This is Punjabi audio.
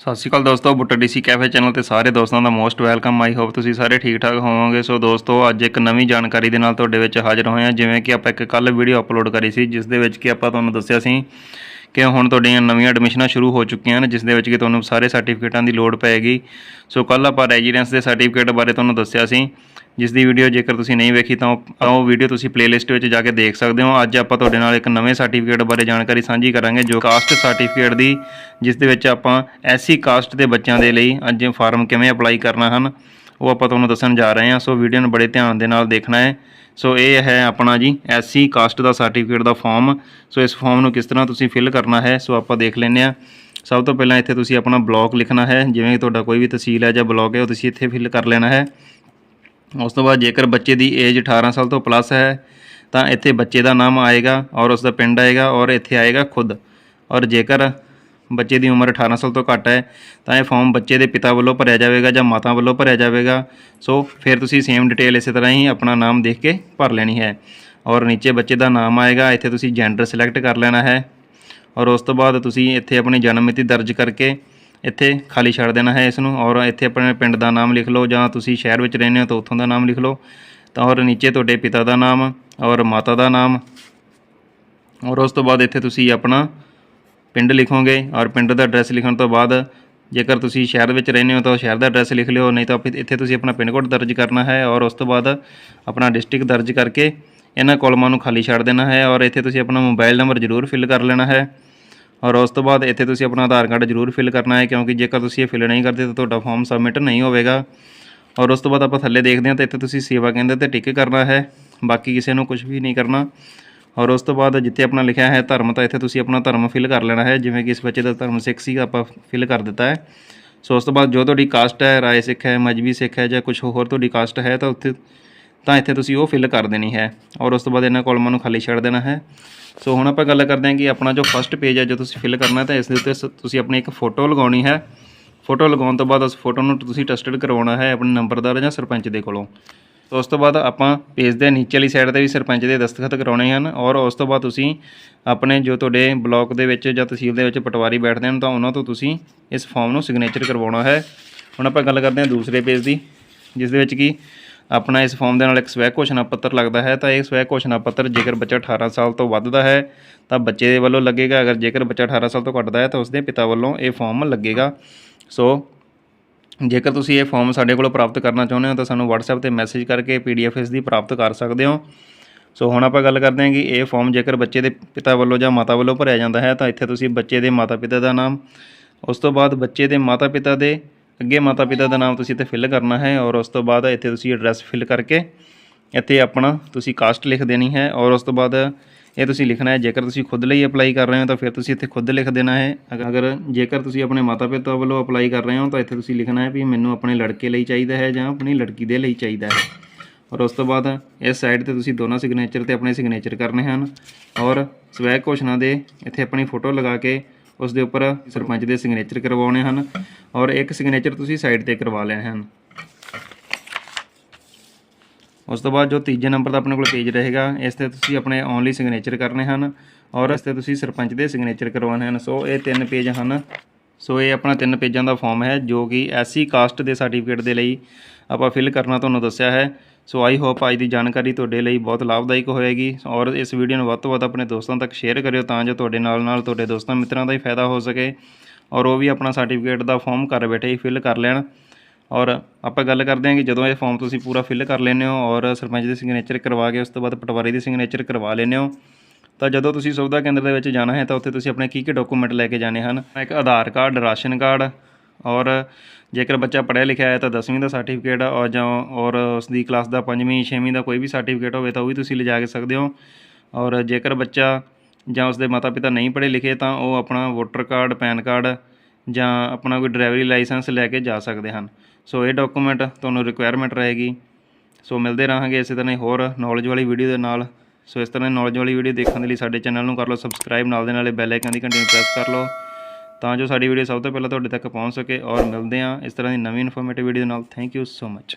ਸਤਿ ਸ਼੍ਰੀ ਅਕਾਲ ਦੋਸਤੋ, ਬੁੱਟਾ ਡੀਸੀ ਕੈਫੇ ਚੈਨਲ ਤੇ ਸਾਰੇ ਦੋਸਤਾਂ ਦਾ ਮੋਸਟ ਵੈਲਕਮ। ਆਈ ਹੋਪ ਤੁਸੀਂ ਸਾਰੇ ਠੀਕ ਠਾਕ ਹੋਵੋਗੇ। ਸੋ ਦੋਸਤੋ, ਅੱਜ ਇੱਕ ਨਵੀਂ ਜਾਣਕਾਰੀ ਦੇ ਨਾਲ ਤੁਹਾਡੇ ਵਿੱਚ ਹਾਜ਼ਰ ਹੋਏ ਹਾਂ, ਜਿਵੇਂ ਕਿ ਆਪਾਂ ਇੱਕ ਕੱਲ ਵੀਡੀਓ ਅਪਲੋਡ ਕਰੀ ਸੀ, ਜਿਸ ਦੇ ਵਿੱਚ ਕਿ ਆਪਾਂ ਤੁਹਾਨੂੰ ਦੱਸਿਆ ਸੀ ਕਿ ਹੁਣ ਤੁਹਾਡੀਆਂ ਨਵੀਆਂ ਐਡਮਿਸ਼ਨਾਂ ਸ਼ੁਰੂ ਹੋ ਚੁੱਕੀਆਂ ਹਨ, ਜਿਸ ਦੇ ਵਿੱਚ ਕਿ ਤੁਹਾਨੂੰ ਸਾਰੇ ਸਰਟੀਫਿਕੇਟਾਂ ਦੀ ਲੋੜ ਪਏਗੀ। ਸੋ ਕੱਲ ਆਪਾਂ ਰੈਜ਼ੀਡੈਂਸ ਦੇ ਸਰਟੀਫਿਕੇਟ ਬਾਰੇ ਤੁਹਾਨੂੰ ਦੱਸਿਆ ਸੀ। ਜਿਸ ਦੀ ਵੀਡੀਓ ਜੇਕਰ ਤੁਸੀਂ ਨਹੀਂ ਵੇਖੀ, ਤਾਂ ਉਹ ਤਾਂ ਉਹ ਵੀਡੀਓ ਤੁਸੀਂ ਪਲੇਲਿਸਟ ਵਿੱਚ ਜਾ ਕੇ ਦੇਖ ਸਕਦੇ ਹੋ। ਅੱਜ ਆਪਾਂ ਤੁਹਾਡੇ ਨਾਲ ਇੱਕ ਨਵੇਂ ਸਰਟੀਫਿਕੇਟ ਬਾਰੇ ਜਾਣਕਾਰੀ ਸਾਂਝੀ ਕਰਾਂਗੇ, ਜੋ ਕਾਸਟ ਸਰਟੀਫਿਕੇਟ ਦੀ, ਜਿਸ ਦੇ ਵਿੱਚ ਆਪਾਂ ਐਸਸੀ ਕਾਸਟ ਦੇ ਬੱਚਿਆਂ ਦੇ ਲਈ ਅੱਜ ਫਾਰਮ ਕਿਵੇਂ ਅਪਲਾਈ ਕਰਨਾ ਹਨ। ਉਹ ਆਪਾਂ ਤੁਹਾਨੂੰ ਦੱਸਣ ਜਾ ਰਹੇ ਹਾਂ। ਸੋ ਵੀਡੀਓ ਨੂੰ ਬੜੇ ਧਿਆਨ ਦੇ ਨਾਲ ਦੇਖਣਾ ਹੈ। ਸੋ ਇਹ ਹੈ ਆਪਣਾ ਜੀ ਐਸਸੀ ਕਾਸਟ ਦਾ ਸਰਟੀਫਿਕੇਟ ਦਾ ਫਾਰਮ ਸੋ ਇਸ ਫਾਰਮ ਨੂੰ ਕਿਸ ਤਰ੍ਹਾਂ ਤੁਸੀਂ ਫਿਲ ਕਰਨਾ ਹੈ, ਸੋ ਆਪਾਂ ਦੇਖ ਲੈਂਦੇ ਹਾਂ। ਸਭ ਤੋਂ ਪਹਿਲਾਂ ਇੱਥੇ ਤੁਸੀਂ ਆਪਣਾ ਬਲਾਕ ਲਿਖਣਾ ਹੈ। ਜਿਵੇਂ ਕਿ ਤੁਹਾਡਾ ਕੋਈ ਵੀ ਤਹਿਸੀਲ ਹੈ ਜਾਂ ਬਲਾਕ ਹੈ, ਉਹ ਤੁਸੀਂ ਇੱਥੇ ਫਿਲ ਕਰ ਲੈਣਾ ਹੈ। ਉਸ ਤੋਂ ਬਾਅਦ ਜੇਕਰ ਬੱਚੇ ਦੀ ਏਜ 18 ਸਾਲ ਤੋਂ ਪਲੱਸ ਹੈ, ਤਾਂ ਇੱਥੇ ਬੱਚੇ ਦਾ ਨਾਮ ਆਏਗਾ ਔਰ ਉਸ ਦਾ ਪਿੰਡ ਆਏਗਾ ਔਰ ਇੱਥੇ ਆਏਗਾ ਖੁਦ। ਔਰ ਜੇਕਰ ਬੱਚੇ ਦੀ ਉਮਰ 18 ਸਾਲ ਤੋਂ ਘੱਟ ਹੈ, ਤਾਂ ਇਹ ਫਾਰਮ ਬੱਚੇ ਦੇ ਪਿਤਾ ਵੱਲੋਂ ਭਰਿਆ ਜਾਵੇਗਾ ਜਾਂ ਮਾਤਾ ਵੱਲੋਂ ਭਰਿਆ ਜਾਵੇਗਾ। ਸੋ ਫਿਰ ਤੁਸੀਂ ਸੇਮ ਡਿਟੇਲ ਇਸੇ ਤਰ੍ਹਾਂ ਹੀ ਆਪਣਾ ਨਾਮ ਦੇਖ ਕੇ ਭਰ ਲੈਣੀ ਹੈ। ਔਰ ਨੀਚੇ ਬੱਚੇ ਦਾ ਨਾਮ ਆਏਗਾ, ਇੱਥੇ ਤੁਸੀਂ ਜੈਂਡਰ ਸਿਲੈਕਟ ਕਰ ਲੈਣਾ ਹੈ। ਔਰ ਉਸ ਤੋਂ ਬਾਅਦ ਤੁਸੀਂ ਇੱਥੇ ਆਪਣੀ ਜਨਮ ਮਿਤੀ ਦਰਜ ਕਰਕੇ ਇੱਥੇ ਖਾਲੀ ਛੱਡ ਦੇਣਾ ਹੈ ਇਸ ਨੂੰ ਔਰ ਇੱਥੇ ਆਪਣੇ ਪਿੰਡ ਦਾ ਨਾਮ ਲਿਖ ਲਓ ਜਾਂ ਤੁਸੀਂ ਸ਼ਹਿਰ ਵਿੱਚ ਰਹਿੰਦੇ ਹੋ ਤਾਂ ਉੱਥੋਂ ਦਾ ਨਾਮ ਲਿਖ ਲਓ। ਤਾਂ ਔਰ ਨੀਚੇ ਤੁਹਾਡੇ ਪਿਤਾ ਦਾ ਨਾਮ ਔਰ ਮਾਤਾ ਦਾ ਨਾਮ। ਔਰ ਉਸ ਤੋਂ ਬਾਅਦ ਇੱਥੇ ਤੁਸੀਂ ਆਪਣਾ ਪਿੰਡ ਲਿਖੋਗੇ ਔਰ ਪਿੰਡ ਦਾ ਐਡਰੈਸ ਲਿਖਣ ਤੋਂ ਬਾਅਦ ਜੇਕਰ ਤੁਸੀਂ ਸ਼ਹਿਰ ਵਿੱਚ ਰਹਿੰਦੇ ਹੋ ਤਾਂ ਸ਼ਹਿਰ ਦਾ ਐਡਰੈਸ ਲਿਖ ਲਿਓ, ਨਹੀਂ ਤਾਂ ਫਿਰ ਇੱਥੇ ਤੁਸੀਂ ਆਪਣਾ ਪਿੰਨ ਕੋਡ ਦਰਜ ਕਰਨਾ ਹੈ ਔਰ ਉਸ ਤੋਂ ਬਾਅਦ ਆਪਣਾ ਡਿਸਟ੍ਰਿਕਟ ਦਰਜ ਕਰਕੇ ਇਹਨਾਂ ਕਾਲਮਾਂ ਨੂੰ ਖਾਲੀ ਛੱਡ ਦੇਣਾ ਹੈ ਔਰ ਇੱਥੇ ਤੁਸੀਂ ਆਪਣਾ ਮੋਬਾਈਲ ਨੰਬਰ ਜ਼ਰੂਰ ਫਿਲ ਕਰ ਲੈਣਾ ਹੈ ਔਰ ਉਸ ਤੋਂ ਬਾਅਦ ਇੱਥੇ ਤੁਸੀਂ ਆਪਣਾ ਆਧਾਰ ਕਾਰਡ ਜ਼ਰੂਰ ਫਿਲ ਕਰਨਾ ਹੈ ਕਿਉਂਕਿ ਜੇਕਰ ਤੁਸੀਂ ਇਹ ਫਿਲ ਨਹੀਂ ਕਰਦੇ ਤਾਂ ਤੁਹਾਡਾ ਫਾਰਮ ਸਬਮਿਟ ਨਹੀਂ ਹੋਵੇਗਾ ਔਰ ਉਸ ਤੋਂ ਬਾਅਦ ਆਪਾਂ ਥੱਲੇ ਦੇਖਦੇ ਹਾਂ ਤਾਂ ਇੱਥੇ ਤੁਸੀਂ ਸੇਵਾ ਕੇਂਦਰ ਤੇ ਟਿਕ ਕਰਨਾ ਹੈ, ਬਾਕੀ ਕਿਸੇ ਨੂੰ ਕੁਝ ਵੀ ਨਹੀਂ ਕਰਨਾ। ਔਰ ਉਸ ਤੋਂ ਬਾਅਦ ਜਿੱਥੇ ਆਪਣਾ ਲਿਖਿਆ ਹੈ ਧਰਮ, ਤਾਂ ਇੱਥੇ ਤੁਸੀਂ ਆਪਣਾ ਧਰਮ ਫਿਲ ਕਰ ਲੈਣਾ ਹੈ, ਜਿਵੇਂ ਕਿ ਇਸ ਬੱਚੇ ਦਾ ਧਰਮ ਸਿੱਖ ਸੀਗਾ ਆਪਾਂ ਫਿਲ ਕਰ ਦਿੱਤਾ ਹੈ। ਸੋ ਉਸ ਤੋਂ ਬਾਅਦ ਜੋ ਤੁਹਾਡੀ ਕਾਸਟ ਹੈ, ਰਾਏ ਸਿੱਖ ਹੈ ਮਜਬੀ ਸਿੱਖ ਹੈ ਜਾਂ ਕੁਝ ਹੋਰ ਤੁਹਾਡੀ ਕਾਸਟ ਹੈ, ਤਾਂ ਉੱਥੇ, ਤਾਂ ਇੱਥੇ ਤੁਸੀਂ ਉਹ ਫਿਲ ਕਰ ਦੇਣੀ ਹੈ। ਔਰ ਉਸ ਤੋਂ ਬਾਅਦ ਇਹਨਾਂ ਕਾਲਮਾਂ ਨੂੰ ਖਾਲੀ ਛੱਡ ਦੇਣਾ ਹੈ। ਸੋ ਹੁਣ ਆਪਾਂ ਗੱਲ ਕਰਦੇ ਹਾਂ ਕਿ ਆਪਣਾ ਜੋ ਫਸਟ ਪੇਜ ਹੈ, ਜੋ ਤੁਸੀਂ ਫਿਲ ਕਰਨਾ ਤਾਂ ਇਸ ਦੇ ਉੱਤੇ ਸ- ਤੁਸੀਂ ਆਪਣੀ ਇੱਕ ਫੋਟੋ ਲਗਾਉਣੀ ਹੈ। ਫੋਟੋ ਲਗਾਉਣ ਤੋਂ ਬਾਅਦ ਉਸ ਫੋਟੋ ਨੂੰ ਤੁਸੀਂ ਟੈਸਟਡ ਕਰਵਾਉਣਾ ਹੈ, ਆਪਣੇ ਨੰਬਰਦਾਰ ਜਾਂ ਸਰਪੰਚ ਦੇ ਕੋਲੋਂ। ਸੋ ਉਸ ਤੋਂ ਬਾਅਦ ਆਪਾਂ ਪੇਜ ਦੇ ਨੀਚੇ ਵਾਲੀ ਸਾਈਡ ਤੇ ਵੀ ਸਰਪੰਚ ਦੇ ਦਸਤਖਤ ਕਰਾਉਣੇ ਹਨ ਔਰ ਉਸ ਤੋਂ ਬਾਅਦ ਤੁਸੀਂ ਆਪਣੇ ਜੋ ਤੁਹਾਡੇ ਬਲਾਕ ਦੇ ਵਿੱਚ ਜਾਂ ਤਹਿਸੀਲ ਦੇ ਵਿੱਚ ਪਟਵਾਰੀ ਬੈਠਦੇ ਹਨ ਤਾਂ ਉਹਨਾਂ ਤੋਂ ਤੁਸੀਂ ਇਸ ਫਾਰਮ ਨੂੰ ਸਿਗਨੇਚਰ ਕਰਵਾਉਣਾ ਹੈ। ਹੁਣ ਆਪਾਂ ਗੱਲ ਕਰਦੇ ਹਾਂ ਦੂਸਰੇ ਪੇਜ ਦੀ, ਜਿਸ ਦੇ ਵਿੱਚ ਕੀ ਆਪਣਾ ਇਸ ਫਾਰਮ ਦੇ ਨਾਲ ਇੱਕ ਸਵੈ ਘੋਸ਼ਣਾ ਪੱਤਰ ਲੱਗਦਾ ਹੈ। ਤਾਂ ਇਹ ਸਵੈ ਘੋਸ਼ਣਾ ਪੱਤਰ ਜੇਕਰ ਬੱਚਾ 18 ਸਾਲ ਤੋਂ ਵੱਧ ਦਾ ਹੈ ਤਾਂ ਬੱਚੇ ਦੇ ਵੱਲੋਂ ਲੱਗੇਗਾ। ਅਗਰ ਜੇਕਰ ਬੱਚਾ 18 ਸਾਲ ਤੋਂ ਘੱਟਦਾ ਹੈ ਤਾਂ ਉਸਦੇ ਪਿਤਾ ਵੱਲੋਂ ਇਹ ਫਾਰਮ ਲੱਗੇਗਾ। ਸੋ ਜੇਕਰ ਤੁਸੀਂ ਇਹ ਫਾਰਮ ਸਾਡੇ ਕੋਲੋਂ ਪ੍ਰਾਪਤ ਕਰਨਾ ਚਾਹੁੰਦੇ ਹੋ ਤਾਂ ਸਾਨੂੰ WhatsApp ਤੇ ਮੈਸੇਜ ਕਰਕੇ PDF ਇਸ ਦੀ ਪ੍ਰਾਪਤ ਕਰ ਸਕਦੇ ਹੋ। ਸੋ ਹੁਣ ਆਪਾਂ ਗੱਲ ਕਰਦੇ ਹਾਂ ਕਿ ਇਹ ਫਾਰਮ ਜੇਕਰ ਬੱਚੇ ਦੇ ਪਿਤਾ ਵੱਲੋਂ ਜਾਂ ਮਾਤਾ ਵੱਲੋਂ ਭਰਿਆ ਜਾਂਦਾ ਹੈ ਤਾਂ ਇੱਥੇ ਤੁਸੀਂ ਬੱਚੇ ਦੇ ਮਾਤਾ-ਪਿਤਾ ਦਾ ਨਾਮ, ਉਸ ਤੋਂ ਬਾਅਦ ਬੱਚੇ ਦੇ ਮਾਤਾ-ਪਿਤਾ ਦੇ ਅੱਗੇ ਮਾਤਾ-ਪਿਤਾ ਦਾ ਨਾਮ ਤੁਸੀਂ ਇੱਥੇ ਫਿਲ ਕਰਨਾ ਹੈ ਔਰ ਉਸ ਤੋਂ ਬਾਅਦ ਇੱਥੇ ਤੁਸੀਂ ਐਡਰੈਸ ਫਿਲ ਕਰਕੇ ਇੱਥੇ ਆਪਣਾ ਤੁਸੀਂ ਕਾਸਟ ਲਿਖ ਦੇਣੀ ਹੈ ਔਰ ਉਸ ਤੋਂ ਬਾਅਦ ਇਹ ਤੁਸੀਂ ਲਿਖਣਾ ਹੈ, ਜੇਕਰ ਤੁਸੀਂ ਖੁਦ ਲਈ ਅਪਲਾਈ ਕਰ ਰਹੇ ਹੋ ਤਾਂ ਫਿਰ ਤੁਸੀਂ ਇੱਥੇ ਖੁਦ ਲਿਖ ਦੇਣਾ ਹੈ। ਅਗਰ ਜੇਕਰ ਤੁਸੀਂ ਆਪਣੇ ਮਾਤਾ-ਪਿਤਾ ਵੱਲੋਂ ਅਪਲਾਈ ਕਰ ਰਹੇ ਹੋ ਤਾਂ ਇੱਥੇ ਤੁਸੀਂ ਲਿਖਣਾ ਹੈ ਵੀ ਮੈਨੂੰ ਆਪਣੇ ਲੜਕੇ ਲਈ ਚਾਹੀਦਾ ਹੈ ਜਾਂ ਆਪਣੀ ਲੜਕੀ ਦੇ ਲਈ ਚਾਹੀਦਾ ਹੈ। ਔਰ ਉਸ ਤੋਂ ਬਾਅਦ ਇਸ ਸਾਈਡ ਤੇ ਤੁਸੀਂ ਦੋਨਾਂ ਸਿਗਨੇਚਰ ਤੇ ਆਪਣੇ ਸਿਗਨੇਚਰ ਕਰਨੇ ਹਨ। ਔਰ ਸਵੈ ਘੋਸ਼ਣਾ ਦੇ ਇੱਥੇ ਆਪਣੀ ਫੋਟੋ ਲਗਾ ਕੇ ਉਸ ਦੇ ਉੱਪਰ ਸਰਪੰਚ ਦੇ ਸਿਗਨੇਚਰ ਕਰਵਾਉਣੇ ਹਨ। ਔਰ ਇੱਕ ਸਿਗਨੇਚਰ ਤੁਸੀਂ ਸਾਈਡ ਤੇ ਕਰਵਾ ਲੈਣੇ ਹਨ। ਉਸ ਤੋਂ ਬਾਅਦ ਜੋ ਤੀਜੇ ਨੰਬਰ ਦਾ ਆਪਣੇ ਕੋਲ ਪੇਜ ਰਹੇਗਾ, ਇਸ ਤੇ ਤੁਸੀਂ ਆਪਣੇ ਓਨਲੀ ਸਿਗਨੇਚਰ ਕਰਨੇ ਹਨ ਔਰ ਇਸ ਤੇ ਤੁਸੀਂ ਸਰਪੰਚ ਦੇ ਸਿਗਨੇਚਰ ਕਰਵਾਉਣੇ ਹਨ। ਸੋ ਇਹ ਤਿੰਨ ਪੇਜ ਹਨ। ਸੋ ਇਹ ਆਪਣਾ ਤਿੰਨ ਪੇਜਾਂ ਦਾ ਫਾਰਮ ਹੈ ਜੋ ਕਿ ਐਸਸੀ ਕਾਸਟ ਦੇ ਸਰਟੀਫਿਕੇਟ ਦੇ ਲਈ ਆਪਾਂ ਫਿਲ ਕਰਨਾ ਤੁਹਾਨੂੰ ਦੱਸਿਆ ਹੈ। ਸੋ ਆਈ ਹੋਪ ਅੱਜ ਦੀ ਜਾਣਕਾਰੀ ਤੁਹਾਡੇ ਲਈ ਬਹੁਤ ਲਾਭਦਾਇਕ ਹੋਏਗੀ ਔਰ ਇਸ ਵੀਡੀਓ ਨੂੰ ਵੱਧ ਤੋਂ ਵੱਧ ਆਪਣੇ ਦੋਸਤਾਂ ਤੱਕ ਸ਼ੇਅਰ ਕਰਿਓ ਤਾਂ ਜੋ ਤੁਹਾਡੇ ਨਾਲ ਨਾਲ ਤੁਹਾਡੇ ਦੋਸਤਾਂ ਮਿੱਤਰਾਂ ਦਾ ਹੀ ਫਾਇਦਾ ਹੋ ਸਕੇ ਔਰ ਉਹ ਵੀ ਆਪਣਾ ਸਰਟੀਫਿਕੇਟ ਦਾ ਫਾਰਮ ਘਰ ਬੈਠੇ ਹੀ ਫਿਲ ਕਰ ਲੈਣ। ਔਰ ਆਪਾਂ ਗੱਲ ਕਰਦੇ ਹਾਂ ਕਿ ਜਦੋਂ ਇਹ ਫਾਰਮ ਤੁਸੀਂ ਪੂਰਾ ਫਿਲ ਕਰ ਲੈਂਦੇ ਹੋ ਔਰ ਸਰਪੰਚ ਦੇ ਸਿਗਨੇਚਰ ਕਰਵਾ ਕੇ ਉਸ ਤੋਂ ਬਾਅਦ ਪਟਵਾਰੀ ਦੇ ਸਿਗਨੇਚਰ ਕਰਵਾ ਲੈਂਦੇ ਹੋ, ਤਾਂ ਜਦੋਂ ਤੁਸੀਂ ਸੁਵਿਧਾ ਕੇਂਦਰ ਦੇ ਵਿੱਚ ਜਾਣਾ ਹੈ ਤਾਂ ਉੱਥੇ ਤੁਸੀਂ ਆਪਣੇ ਕੀ ਕੀ ਡਾਕੂਮੈਂਟ ਲੈ ਕੇ ਜਾਣੇ ਹਨ? ਇੱਕ ਆਧਾਰ ਕਾਰਡ, ਰਾਸ਼ਨ ਕਾਰਡ ਔਰ ਜੇਕਰ ਬੱਚਾ ਪੜ੍ਹਿਆ ਲਿਖਿਆ ਹੈ ਤਾਂ 10ਵੀਂ ਦਾ ਸਰਟੀਫਿਕੇਟ ਔਰ ਜਾਂ ਔਰ ਉਸ ਦੀ ਕਲਾਸ ਦਾ 5ਵੀਂ 6ਵੀਂ ਦਾ ਕੋਈ ਵੀ ਸਰਟੀਫਿਕੇਟ ਹੋਵੇ ਤਾਂ ਉਹ ਵੀ ਤੁਸੀਂ ਲਿਜਾ ਕੇ ਸਕਦੇ ਹੋ ਔਰ ਜੇਕਰ ਬੱਚਾ ਜਾਂ ਉਸਦੇ ਮਾਤਾ-ਪਿਤਾ ਨਹੀਂ ਪੜ੍ਹੇ ਲਿਖੇ ਤਾਂ ਉਹ ਆਪਣਾ ਵੋਟਰ ਕਾਰਡ ਪੈਨ ਕਾਰਡ ਜਾਂ ਆਪਣਾ ਕੋਈ ਡਰਾਈਵਰੀ ਲਾਇਸੈਂਸ ਲੈ ਕੇ ਜਾ ਸਕਦੇ ਹਨ। ਸੋ ਇਹ ਡਾਕੂਮੈਂਟ ਤੁਹਾਨੂੰ ਰਿਕੁਆਇਰਮੈਂਟ ਰਹੇਗੀ। ਸੋ ਮਿਲਦੇ ਰਹਾਂਗੇ ਇਸੇ ਤਰ੍ਹਾਂ ਹੀ ਹੋਰ ਨੌਲੇਜ ਵਾਲੀ ਵੀਡੀਓ ਦੇ ਨਾਲ। ਸੋ ਇਸ ਤਰ੍ਹਾਂ ਨੌਲੇਜ ਵਾਲੀ ਵੀਡੀਓ ਦੇਖਣ ਦੇ ਲਈ ਸਾਡੇ ਚੈਨਲ ਨੂੰ ਕਰ ਲਓ ਸਬਸਕ੍ਰਾਈਬ ਨਾਲ ਦੇ ਨਾਲੇ ਬੈਲ ਆਈਕਨ ਦੀ ਘੰਟੀ ਨੂੰ ਪ੍ਰੈਸ ਕਰ ਲਓ। ਤਾਂ ਜੋ ਸਾਡੀ ਵੀਡੀਓ ਸਭ ਤੋਂ ਪਹਿਲਾਂ ਤੁਹਾਡੇ ਤੱਕ ਪਹੁੰਚ ਸਕੇ। ਔਰ ਮਿਲਦੇ ਹਾਂ ਇਸ ਤਰ੍ਹਾਂ ਦੀ ਨਵੀਂ ਇਨਫੋਰਮੇਟਿਵ ਵੀਡੀਓ ਨਾਲ। Thank you so much